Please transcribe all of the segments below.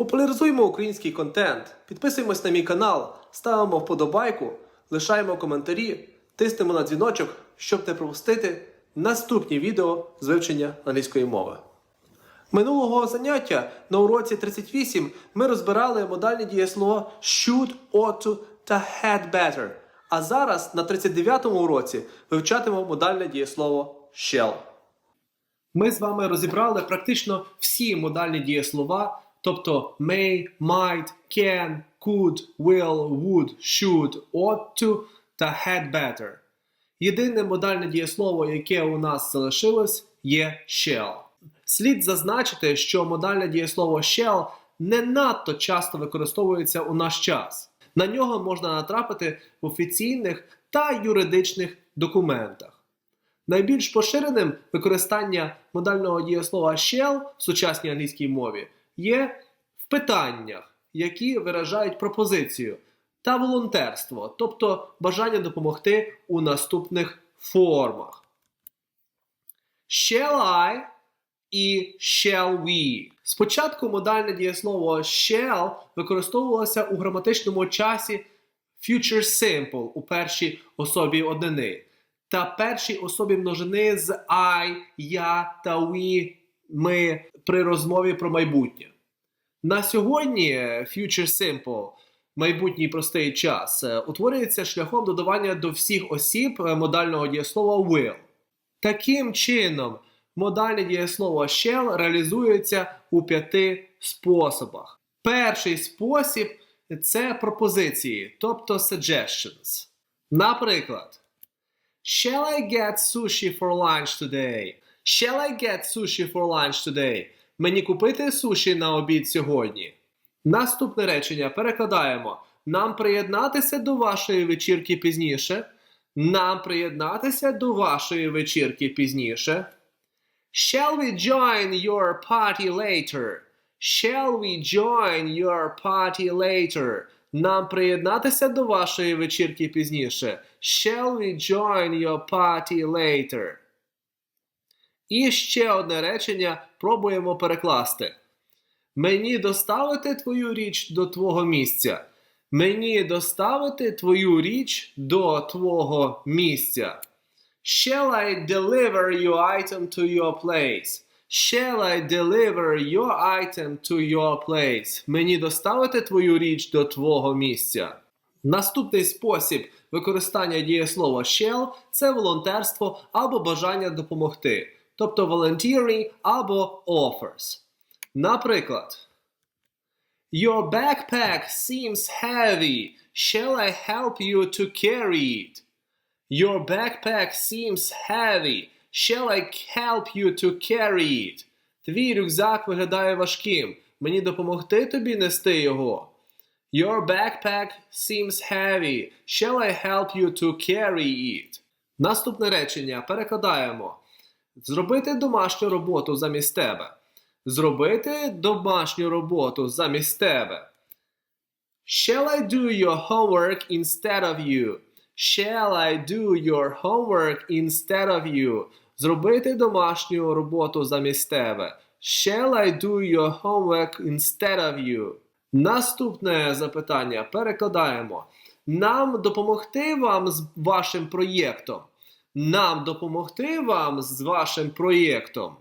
Популяризуємо український контент, підписуємось на мій канал, ставимо вподобайку, лишаємо коментарі, тиснемо на дзвіночок, щоб не пропустити наступні відео з вивчення англійської мови. Минулого заняття на уроці 38 ми розбирали модальні дієслова should, ought та had better. А зараз на 39-му уроці вивчатимемо модальне дієслово shall. Ми з вами розібрали практично всі модальні дієслова, тобто may, might, can, could, will, would, should, ought to та had better. Єдине модальне дієслово, яке у нас залишилось, є shall. Слід зазначити, що модальне дієслово shall не надто часто використовується у наш час. На нього можна натрапити в офіційних та юридичних документах. Найбільш поширеним використання модального дієслова shall в сучасній англійській мові є в питаннях, які виражають пропозицію, та волонтерство, тобто бажання допомогти у наступних формах. Shall I і shall we. Спочатку модальне дієслово shall використовувалося у граматичному часі future simple у першій особі однини та першій особі множини з I, я та we ми при розмові про майбутнє. На сьогодні future simple майбутній простий час е, утворюється шляхом додавання до всіх осіб е, модального дієслова will. Таким чином, модальне дієслово shall реалізується у п'яти способах. Перший спосіб це пропозиції, тобто suggestions. Наприклад, Shall I get sushi for lunch today? Shall I get sushi for lunch today? Мені купити суші на обід сьогодні. Наступне речення перекладаємо. Нам приєднатися до вашої вечірки пізніше. Нам приєднатися до вашої вечірки пізніше. Shall we join your party later? Shall we join your party later? Нам приєднатися до вашої вечірки пізніше. Shall we join your party later? І ще одне речення пробуємо перекласти. Мені доставити твою річ до твого місця. Мені доставити твою річ до твого місця. Shall I deliver your item to your place? Shall I deliver your item to your place? Мені доставити твою річ до твого місця. Наступний спосіб використання дієслова shall – це волонтерство або бажання допомогти, тобто volunteering або offers. Наприклад, Your backpack seems heavy. Shall I help you to carry it? Your backpack seems heavy. Shall I help you to carry it? Твій рюкзак виглядає важким. Мені допомогти тобі нести його. Your backpack seems heavy. Shall I help you to carry it? Наступне речення перекладаємо. Зробити домашню роботу замість тебе. Зробити домашню роботу замість тебе. Shall I do your homework instead of you? Shall I do your homework instead of you? Зробити домашню роботу замість тебе. Shall I do your homework instead of you? Наступне запитання перекладаємо. Нам допомогти вам з вашим проєктом. Нам допомогти вам з вашим проєктом.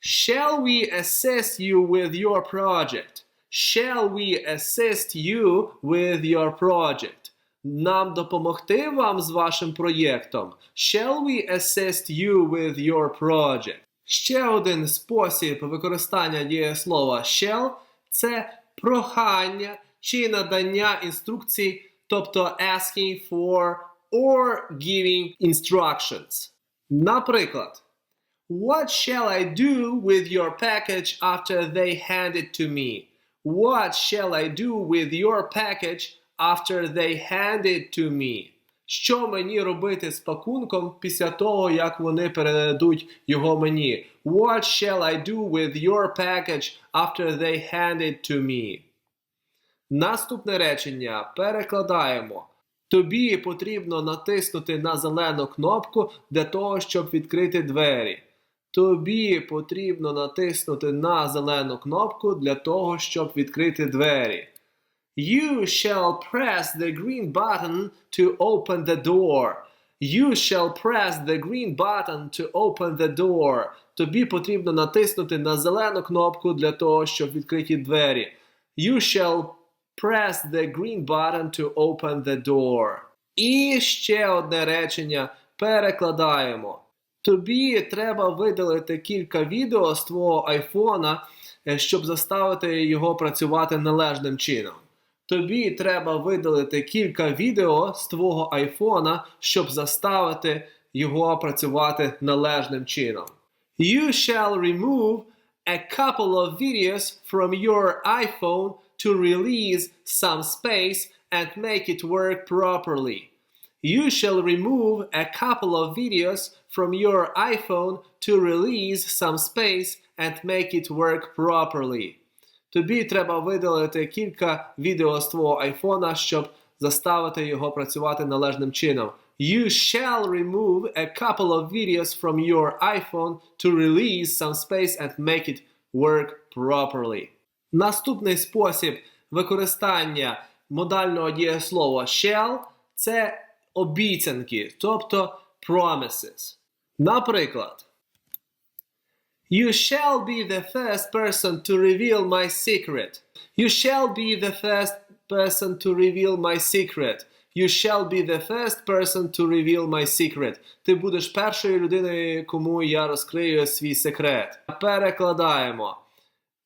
Shall we assist you with your project? Shall we assist you with your project? Нам допомогти вам з вашим проєктом. Shall we assist you with your project? Ще один спосіб використання дієслова shall – це прохання чи надання інструкцій, тобто asking for or giving instructions. Наприклад, What shall I do with your package after they hand it to me? What shall I do with your package after they hand it to me? Що мені робити з пакунком після того, як вони передадуть його мені? What shall I do with your package after they hand it to me? Наступне речення перекладаємо. Тобі потрібно натиснути на зелену кнопку для того, щоб відкрити двері. Тобі потрібно натиснути на зелену кнопку для того, щоб відкрити двері. You shall press the green button to open the door. You shall press the green button to open the door. Тобі потрібно натиснути на зелену кнопку для того, щоб відкриті двері. You shall press the green button to open the door. І ще одне речення перекладаємо. Тобі треба видалити кілька відео з твого айфона, е, щоб заставити його працювати належним чином. Тобі треба видалити кілька відео з твого айфона, щоб заставити його працювати належним чином. You shall remove a couple of videos from your iPhone to release some space and make it work properly. You shall remove a couple of videos from your iPhone to release some space and make it work properly. Тобі треба видалити кілька відео з твого айфона, щоб заставити його працювати належним чином. You shall remove a couple of videos from your iPhone to release some space and make it work properly. Наступний спосіб використання модального дієслова shall – це обіцянки, тобто promises. Наприклад, You shall be the first person to reveal my secret. You shall be the first person to reveal my secret. You shall be the first person to reveal my secret. Ти будеш першою людиною, кому я розкрию свій секрет. Перекладаємо.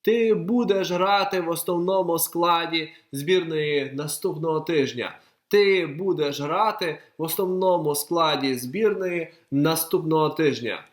Ти будеш грати в основному складі збірної наступного тижня. Ти будеш грати в основному складі збірної наступного тижня.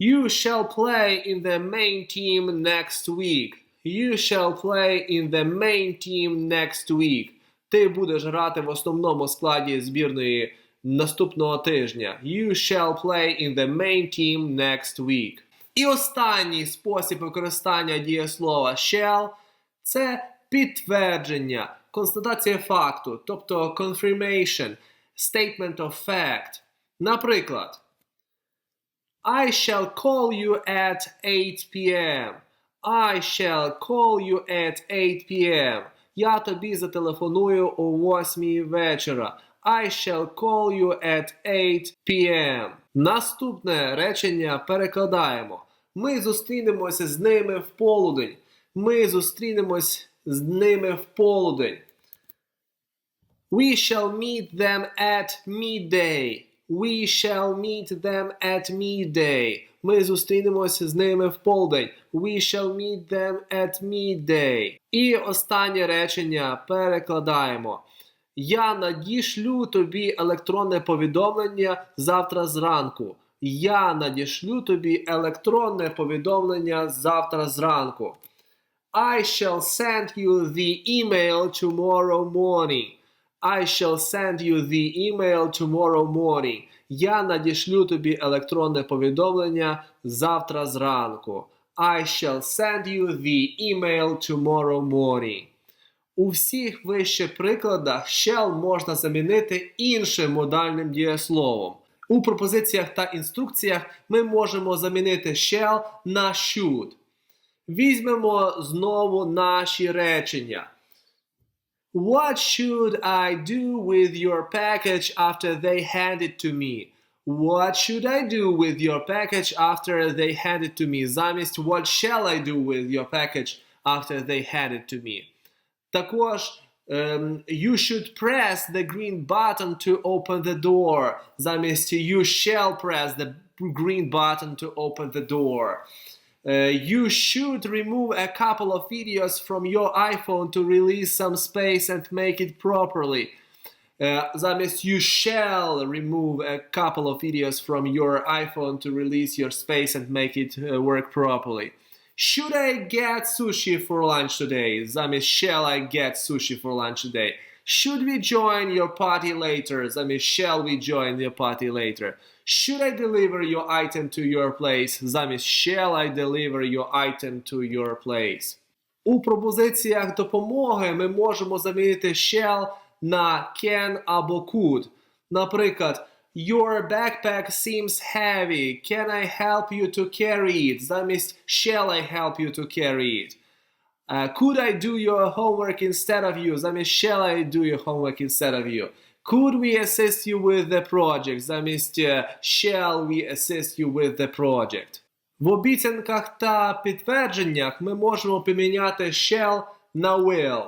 You shall play in the main team next week. You shall play in the main team next week. Ти будеш грати в основному складі збірної наступного тижня. You shall play in the main team next week. І останній спосіб використання дієслова shall – це підтвердження, констатація факту, тобто confirmation, statement of fact. Наприклад, I shall call you at 8 p.m. I shall call you at 8 p.m. Я тобі зателефоную о 8 вечора. I shall call you at 8 p.m. Наступне речення перекладаємо. Ми зустрінемося з ними в полудень. Ми зустрінемось з ними в полудень. We shall meet them at midday. We shall meet them at midday. Ми зустрінемося з ними в полдень. We shall meet them at midday. І останнє речення перекладаємо. Я надішлю тобі електронне повідомлення завтра зранку. Я надішлю тобі електронне повідомлення завтра зранку. I shall send you the email tomorrow morning. I shall send you the email tomorrow morning. Я надішлю тобі електронне повідомлення завтра зранку. I shall send you the email tomorrow morning. У всіх вище прикладах shall можна замінити іншим модальним дієсловом. У пропозиціях та інструкціях ми можемо замінити shall на should. Візьмемо знову наші речення. What should I do with your package after they hand it to me? What should I do with your package after they hand it to me? Замість what shall I do with your package after they hand it to me? Також um, you should press the green button to open the door. Замість you shall press the green button to open the door. Uh, you should remove a couple of videos from your iPhone to release some space and make it properly. Е, замість you shall remove a couple of videos from your iPhone to release your space and make it uh, work properly. Should I get sushi for lunch today? Замість shall I get sushi for lunch today? Should we join your party later? Замість shall we join your party later? Should I deliver your item to your place? Замість shall I deliver your item to your place? У пропозиціях допомоги ми можемо замінити shall на can або could. Наприклад, Your backpack seems heavy. Can I help you to carry it? Замість shall I help you to carry it? Uh, could I do your homework instead of you? Замість shall I do your homework instead of you? Could we assist you with the project? Замість uh, shall we assist you with the project? В обіцянках та підтвердженнях ми можемо поміняти shall на will.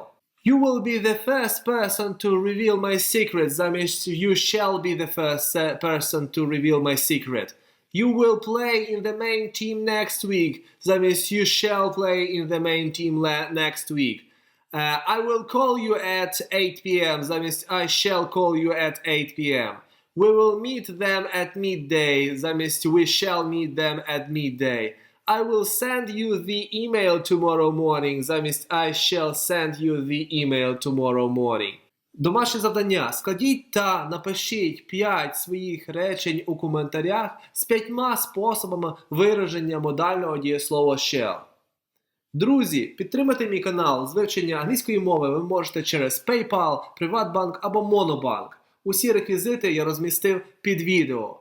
You will be the first person to reveal my secrets. That you shall be the first uh, person to reveal my secret. You will play in the main team next week. That you shall play in the main team next week. Uh, I will call you at 8 p.m. That I shall call you at 8 p.m. We will meet them at midday. That we shall meet them at midday. I will send you the email tomorrow morning. замість I shall send you the email tomorrow morning. Домашнє завдання. Складіть та напишіть 5 своїх речень у коментарях з п'ятьма способами вираження модального дієслова shall. Друзі, підтримати мій канал з вивчення англійської мови ви можете через PayPal, Приватбанк або Monobank. Усі реквізити я розмістив під відео.